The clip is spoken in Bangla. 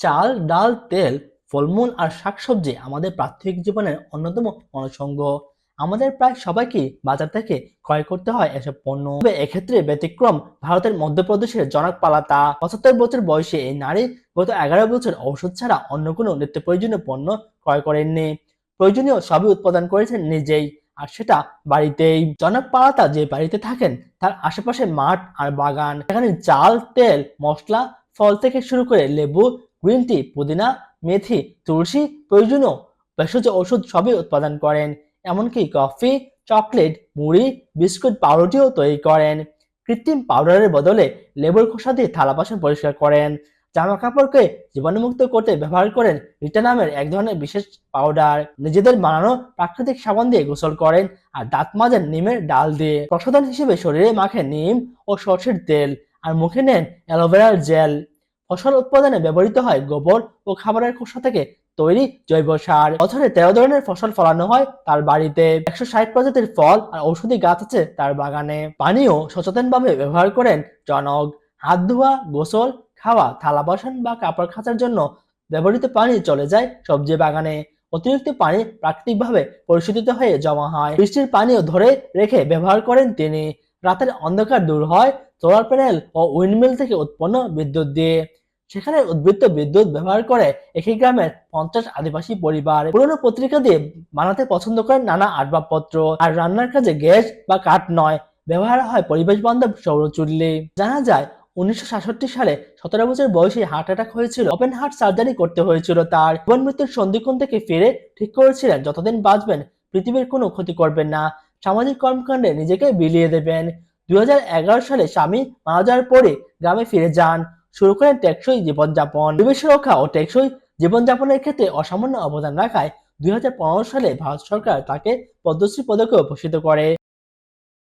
চাল, ডাল, তেল, ফলমূল আর শাকসবজি আমাদের প্রাথমিক জীবনের অন্যতম অনুষঙ্গ। আমাদের প্রায় সবাইকে বাজার থেকে ক্রয় করতে হয় এসব পণ্য। তবে এক্ষেত্রে ব্যতিক্রম ভারতের মধ্যপ্রদেশের জনক পালাতা পঁচাত্তর বছর বয়সে এই নারী গত এগারো বছর ঔষধ ছাড়া অন্য কোনো নিত্য প্রয়োজনীয় পণ্য ক্রয় করেননি। প্রয়োজনীয় সবই উৎপাদন করেছেন নিজেই, আর সেটা বাড়িতেই। জনক পালাতা যে বাড়িতে থাকেন, তার আশেপাশে মাঠ আর বাগান। এখানে চাল, তেল, মশলা, ফল থেকে শুরু করে লেবু গ্রিন টি, পুদিনা, মেথি, তুলসী, প্রয়োজনীয় ভেষজ ওষুধ সবই উৎপাদন করেন। এমনকি কফি, চকলেট, মুড়ি, বিস্কুট, পাউরুটিও তৈরি করেন। কৃত্রিম পাউডারের বদলে লেবুর খোসা দিয়ে থালা বাসন পরিষ্কার করেন। জামা কাপড়কে জীবাণুমুক্ত করতে ব্যবহার করেন রিটা নামের এক ধরনের বিশেষ পাউডার। নিজেদের বানানো প্রাকৃতিক সাবান দিয়ে গোসল করেন আর দাঁত মাজেন নিমের ডাল দিয়ে। প্রসাধন হিসেবে শরীরে মাখেন নিম ও সর্ষের তেল আর মুখে নেন অ্যালোভেরার জেল। ফসল উৎপাদনে ব্যবহৃত হয় গোবর ও খাবারের খোসা থেকে তৈরি জৈব সার। বছরে তেরো ধরনের ফসল ফলানো হয় তার বাড়িতে। একশো ষাট প্রজাতির ফল আর ঔষধি গাছ আছে তার বাগানে। পানিও সচেতনভাবে ব্যবহার করেন জনক। হাত ধোয়া, গোসল, খাওয়া, থালা বাসন বা কাপড় খাঁচার জন্য ব্যবহৃত পানি চলে যায় সবজি বাগানে। অতিরিক্ত পানি প্রাকৃতিকভাবে পরিশোধিত হয়ে জমা হয়। বৃষ্টির পানিও ধরে রেখে ব্যবহার করেন তিনি। রাতের অন্ধকার দূর হয় সোলার প্যানেল ও উইন্ডমিল থেকে উৎপন্ন বিদ্যুৎ দিয়ে। সেখানে উদ্বৃত্ত বিদ্যুৎ ব্যবহার করে একই গ্রামের পঞ্চাশ আদিবাসী পরিবার। পুরনো পত্রিকা দিয়ে বানাতে পছন্দ করেন নানা আসবাবপত্র। আর রান্নার কাজে গ্যাস বা কাঠ নয়, ব্যবহার হয় পরিবেশ বান্ধব সৌরচুল্লি। জানা যায়, উনিশশো সালে সতেরো বছর বয়সে হার্ট অ্যাটাক হয়েছিল। ওপেন হার্ট সার্জারি করতে হয়েছিল তার। জীবন মৃত্যুর সন্ধিক্ষণ থেকে ফিরে ঠিক করেছিলেন, যতদিন বাঁচবেন, পৃথিবীর কোনো ক্ষতি করবেন না। সামাজিক কর্মকাণ্ডে নিজেকে বিলিয়ে দেবেন। দুই হাজার এগারো সালে স্বামী মারা যাওয়ার পরে গ্রামে ফিরে যান। শুরু করেন টেকসই জীবনযাপন। পরিবেশ রক্ষা ও টেকসই জীবনযাপনের ক্ষেত্রে অসামান্য অবদান রাখায় দুই হাজার পনেরো সালে ভারত সরকার তাকে পদ্মশ্রী পদকে ভূষিত করে।